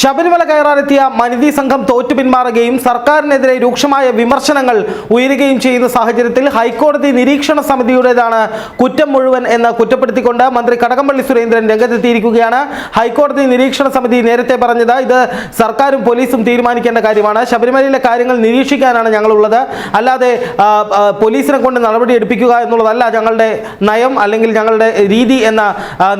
ശബരിമല കയറാനെത്തിയ മനിതി സംഘം തോറ്റു പിന്മാറുകയും സർക്കാരിനെതിരെ രൂക്ഷമായ വിമർശനങ്ങൾ ഉയരുകയും ചെയ്യുന്ന സാഹചര്യത്തിൽ ഹൈക്കോടതി നിരീക്ഷണ സമിതിയുടേതാണ് കുറ്റം മുഴുവൻ എന്ന് കുറ്റപ്പെടുത്തിക്കൊണ്ട് മന്ത്രി കടകംപള്ളി സുരേന്ദ്രൻ രംഗത്തെത്തിയിരിക്കുകയാണ്. ഹൈക്കോടതി നിരീക്ഷണ സമിതി നേരത്തെ പറഞ്ഞത് ഇത് സർക്കാരും പോലീസും തീരുമാനിക്കേണ്ട കാര്യമാണ്. ശബരിമലയിലെ കാര്യങ്ങൾ നിരീക്ഷിക്കാനാണ് ഞങ്ങളുള്ളത്. അല്ലാതെ പോലീസിനെ കൊണ്ട് നടപടി എടുപ്പിക്കുക എന്നുള്ളതല്ല ഞങ്ങളുടെ നയം അല്ലെങ്കിൽ ഞങ്ങളുടെ രീതി എന്ന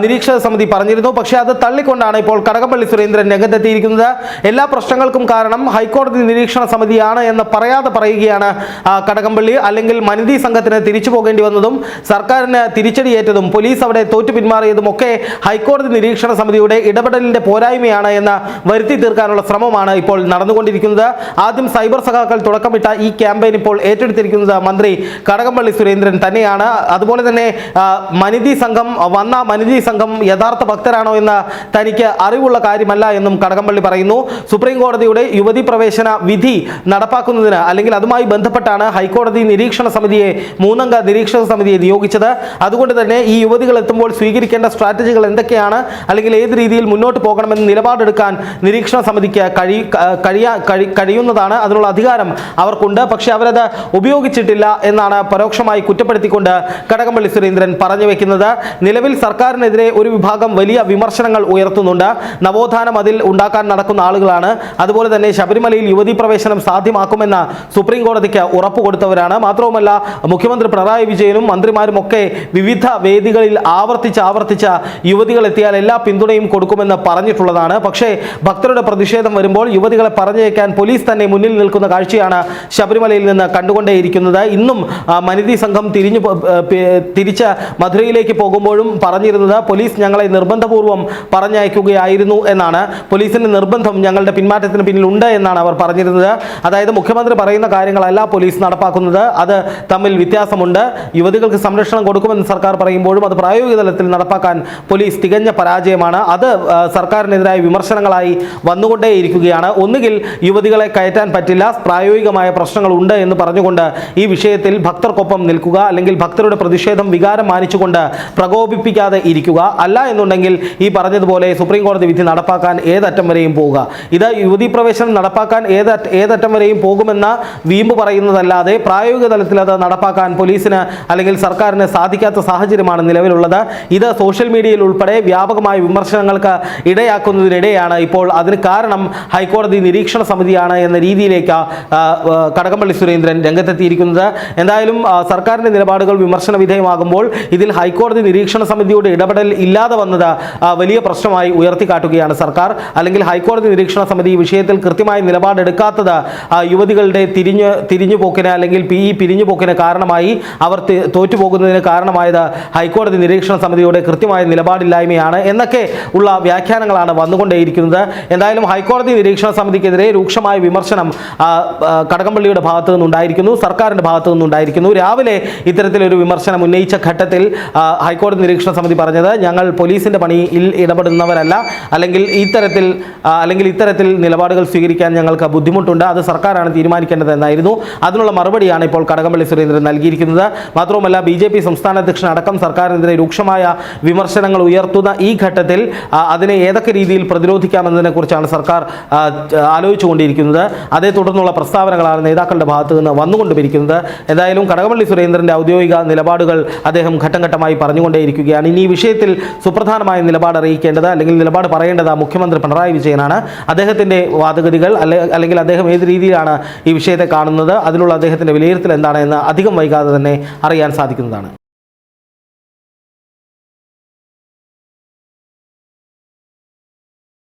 നിരീക്ഷണ സമിതി പറഞ്ഞിരുന്നു. പക്ഷേ അത് തള്ളിക്കൊണ്ടാണ് ഇപ്പോൾ കടകംപള്ളി സുരേന്ദ്രൻ രംഗത്തെത്തിയിരിക്കുന്നത് എല്ലാ പ്രശ്നങ്ങൾക്കും കാരണം ഹൈക്കോടതി നിരീക്ഷണ സമിതിയാണ് എന്ന് പറയാതെ പറയുകയാണ് കടകംപള്ളി. അല്ലെങ്കിൽ മനിതി സംഘത്തിന് തിരിച്ചു പോകേണ്ടി വന്നതും സർക്കാരിന് തിരിച്ചടിയേറ്റതും പോലീസ് അവിടെ തോറ്റു പിന്മാറിയതും ഒക്കെ ഹൈക്കോടതി നിരീക്ഷണ സമിതിയുടെ ഇടപെടലിന്റെ പോരായ്മയാണ് എന്ന് വരുത്തി തീർക്കാനുള്ള ശ്രമമാണ് ഇപ്പോൾ നടന്നുകൊണ്ടിരിക്കുന്നത്. ആദ്യം സൈബർ സഖാക്കൾ തുടക്കമിട്ട ഈ ക്യാമ്പയിൻ ഇപ്പോൾ ഏറ്റെടുത്തിരിക്കുന്നത് മന്ത്രി കടകംപള്ളി സുരേന്ദ്രൻ തന്നെയാണ്. അതുപോലെ തന്നെ മനിതി സംഘം വന്ന മനിതി സംഘം യഥാർത്ഥ ഭക്തരാണോ എന്ന് തനിക്ക് അറിവുള്ള കാര്യമല്ല എന്നും കടകംപള്ളി പറയുന്നു സുപ്രീം കോടതിയുടെ യുവതി പ്രവേശന വിധി നടപ്പാക്കുന്നതിന് അല്ലെങ്കിൽ അതുമായി ബന്ധപ്പെട്ടാണ് ഹൈക്കോടതി നിരീക്ഷണ സമിതിയെ മൂന്നംഗ നിരീക്ഷണ സമിതിയെ നിയോഗിച്ചത്. അതുകൊണ്ട് തന്നെ ഈ യുവതികൾ എത്തുമ്പോൾ സ്വീകരിക്കേണ്ട സ്ട്രാറ്റജികൾ എന്തൊക്കെയാണ്? അല്ലെങ്കിൽ ഏത് രീതിയിൽ മുന്നോട്ട് പോകണമെന്ന് നിലപാടെടുക്കാൻ നിരീക്ഷണ സമിതിക്ക് കഴി കഴിയാ കഴിയുന്നതാണ് അതിനുള്ള അധികാരം അവർക്കുണ്ട്. പക്ഷേ അവരത് ഉപയോഗിച്ചിട്ടില്ല എന്നാണ് പരോക്ഷമായി കുറ്റപ്പെടുത്തിക്കൊണ്ട് കടകംപള്ളി സുരേന്ദ്രൻ പറഞ്ഞു വെക്കുന്നത്. നിലവിൽ സർക്കാരിനെതിരെ ഒരു വിഭാഗം വലിയ വിമർശനങ്ങൾ ഉയർത്തുന്നുണ്ട്. നവോത്ഥാനം അതിൽ ഉണ്ടാക്കാൻ നടക്കുന്ന ആളുകളാണ്. അതുപോലെ തന്നെ ശബരിമലയിൽ യുവതി പ്രവേശനം സാധ്യമാക്കുമെന്ന സുപ്രീം കോടതിക്ക് ഉറപ്പ് കൊടുത്തവരാണ്. മാത്രവുമല്ല മുഖ്യമന്ത്രി പിണറായി വിജയനും മന്ത്രിമാരും ഒക്കെ വിവിധ വേദികളിൽ ആവർത്തിച്ച് ആവർത്തിച്ച യുവതികൾ എത്തിയാൽ എല്ലാ പിന്തുണയും കൊടുക്കുമെന്ന് പറഞ്ഞിട്ടുള്ളതാണ്. പക്ഷേ ഭക്തരുടെ പ്രതിഷേധം വരുമ്പോൾ യുവതികളെ പറഞ്ഞയക്കാൻ പോലീസ് തന്നെ മുന്നിൽ നിൽക്കുന്ന കാഴ്ചയാണ് ശബരിമലയിൽ നിന്ന് കണ്ടുകൊണ്ടേയിരിക്കുന്നത്. ഇന്നും മനിതി സംഘം തിരിഞ്ഞു തിരിച്ച മധുരയിലേക്ക് പോകുമ്പോഴും പറഞ്ഞിരുന്നത് പോലീസ് ഞങ്ങളെ നിർബന്ധപൂർവം പറഞ്ഞയക്കുകയായിരുന്നു എന്നാണ്. പോലീസിന്റെ നിർബന്ധം ഞങ്ങളുടെ പിന്മാറ്റത്തിന് പിന്നിലുണ്ട് എന്നാണ് അവർ പറഞ്ഞിരുന്നത്. അതായത് മുഖ്യമന്ത്രി പറയുന്ന കാര്യങ്ങളല്ല പോലീസ് നടപ്പാക്കുന്നത്. അത് തമ്മിൽ വ്യത്യാസമുണ്ട്. യുവതികൾക്ക് സംരക്ഷണം കൊടുക്കുമെന്ന് സർക്കാർ പറയുമ്പോഴും അത് പ്രായോഗിക തലത്തിൽ നടപ്പാക്കാൻ പോലീസ് തികഞ്ഞ പരാജയമാണ്. അത് സർക്കാരിനെതിരായ വിമർശനങ്ങളായി വന്നുകൊണ്ടേയിരിക്കുകയാണ്. ഒന്നുകിൽ യുവതികളെ കയറ്റാൻ പറ്റില്ല. പ്രായോഗികമായ പ്രശ്നങ്ങളുണ്ട് എന്ന് പറഞ്ഞുകൊണ്ട് ഈ വിഷയത്തിൽ ഭക്തർക്കൊപ്പം നിൽക്കുക. അല്ലെങ്കിൽ ഭക്തരുടെ പ്രതിഷേധം വികാരം മാനിച്ചുകൊണ്ട് പ്രകോപിപ്പിക്കാതെ ഇരിക്കുക. അല്ല എന്നുണ്ടെങ്കിൽ ഈ പറഞ്ഞതുപോലെ സുപ്രീം കോടതി വിധി നടപ്പാക്കാൻ ഏതറ്റം വരെയും പോവുക. ഇത് യുവതി പ്രവേശനം നടപ്പാക്കാൻ ഏത് ഏതറ്റം വരെയും പോകുമെന്ന വീമ്പ് പറയുന്നതല്ലാതെ പ്രായോഗിക തലത്തിൽ അത് നടപ്പാക്കാൻ പോലീസിന് അല്ലെങ്കിൽ സർക്കാരിന് സാധിക്കാത്ത സാഹചര്യമാണ് നിലവിലുള്ളത്. ഇത് സോഷ്യൽ മീഡിയയിൽ ഉൾപ്പെടെ വ്യാപകമായ വിമർശനങ്ങൾക്ക് ഇടയാക്കുന്നതിനിടെയാണ് ഇപ്പോൾ അതിന് കാരണം ഹൈക്കോടതി നിരീക്ഷണ സമിതിയാണ് എന്ന രീതിയിലേക്ക് കടകംപള്ളി സുരേന്ദ്രൻ രംഗത്തെത്തിയിരിക്കുന്നത്. എന്തായാലും സർക്കാരിന്റെ നിലപാടുകൾ വിമർശന വിധേയമാകുമ്പോൾ ഇതിൽ ഹൈക്കോടതി നിരീക്ഷണ സമിതിയുടെ ഇടപെടൽ ഇല്ലാതെ വന്നത് വലിയ പ്രശ്നമായി ഉയർത്തിക്കാട്ടുകയാണ് സർക്കാർ. അല്ലെങ്കിൽ ഹൈക്കോടതി നിരീക്ഷണ സമിതി ഈ വിഷയത്തിൽ കൃത്യമായ നിലപാടെടുക്കാത്തത് യുവതികളുടെ തിരിഞ്ഞ് തിരിഞ്ഞു പോക്കിന് അല്ലെങ്കിൽ പി ഈ പിരിഞ്ഞു പോക്കിന് കാരണമായി അവർ തോറ്റുപോകുന്നതിന് കാരണമായത് ഹൈക്കോടതി നിരീക്ഷണ സമിതിയുടെ കൃത്യമായ നിലപാടില്ലായ്മയാണ് എന്നൊക്കെ ഉള്ള വ്യാഖ്യാനങ്ങളാണ് വന്നുകൊണ്ടേയിരിക്കുന്നത്. എന്തായാലും ഹൈക്കോടതി നിരീക്ഷണ സമിതിക്കെതിരെ രൂക്ഷമായ വിമർശനം കടകംപള്ളിയുടെ ഭാഗത്തു നിന്നുണ്ടായിരിക്കുന്നു സർക്കാരിന്റെ ഭാഗത്തു നിന്നുണ്ടായിരിക്കുന്നു. രാവിലെ ഇത്തരത്തിലൊരു വിമർശനം ഉന്നയിച്ച ഘട്ടത്തിൽ ഹൈക്കോടതി നിരീക്ഷണ സമിതി പറഞ്ഞത് ഞങ്ങൾ പോലീസിന്റെ പണിയിൽ ഇടപെടുന്നവരല്ല. അല്ലെങ്കിൽ ഇത്തരത്തിൽ അല്ലെങ്കിൽ ഇത്തരത്തിൽ നിലപാടുകൾ സ്വീകരിക്കാൻ ഞങ്ങൾക്ക് ബുദ്ധിമുട്ടുണ്ട്. അത് സർക്കാരാണ് തീരുമാനിക്കേണ്ടതെന്നായിരുന്നു അതിനുള്ള മറുപടിയാണ് ഇപ്പോൾ കടകംപള്ളി സുരേന്ദ്രൻ നൽകിയിരിക്കുന്നത്. മാത്രവുമല്ല ബി ജെ പി സംസ്ഥാന അധ്യക്ഷൻ അടക്കം സർക്കാരിനെതിരെ രൂക്ഷമായ വിമർശനങ്ങൾ ഉയർത്തുന്ന ഈ ഘട്ടത്തിൽ അതിനെ ഏതൊക്കെ രീതിയിൽ പ്രതിരോധിക്കാമെന്നതിനെ കുറിച്ചാണ് സർക്കാർ ആലോചിച്ചുകൊണ്ടിരിക്കുന്നത്. അതേ തുടർന്നുള്ള പ്രസ്താവനകളാണ് നേതാക്കളുടെ ഭാഗത്തു നിന്ന് വന്നുകൊണ്ടിരിക്കുന്നത് എന്തായാലും കടകംപള്ളി സുരേന്ദ്രന്റെ ഔദ്യോഗിക നിലപാടുകൾ അദ്ദേഹം ഘട്ടം ഘട്ടമായി പറഞ്ഞുകൊണ്ടേയിരിക്കുകയാണ്. ഇനി ഈ വിഷയത്തിൽ സുപ്രധാനമായ നിലപാട് അറിയിക്കേണ്ടത് അല്ലെങ്കിൽ നിലപാട് പറയേണ്ടത് മുഖ്യമന്ത്രി പിണറായി വിജയനാണ്. അദ്ദേഹത്തിന്റെ വാദഗതികൾ അല്ലെ അല്ലെങ്കിൽ അദ്ദേഹം ഏത് രീതിയിലാണ് ഈ വിഷയത്തെ കാണുന്നത് അതിലുള്ള അദ്ദേഹത്തിന്റെ വിലയിരുത്തൽ എന്താണ് എന്ന് അധികം വൈകാതെ തന്നെ അറിയാൻ സാധിക്കുന്നതാണ്.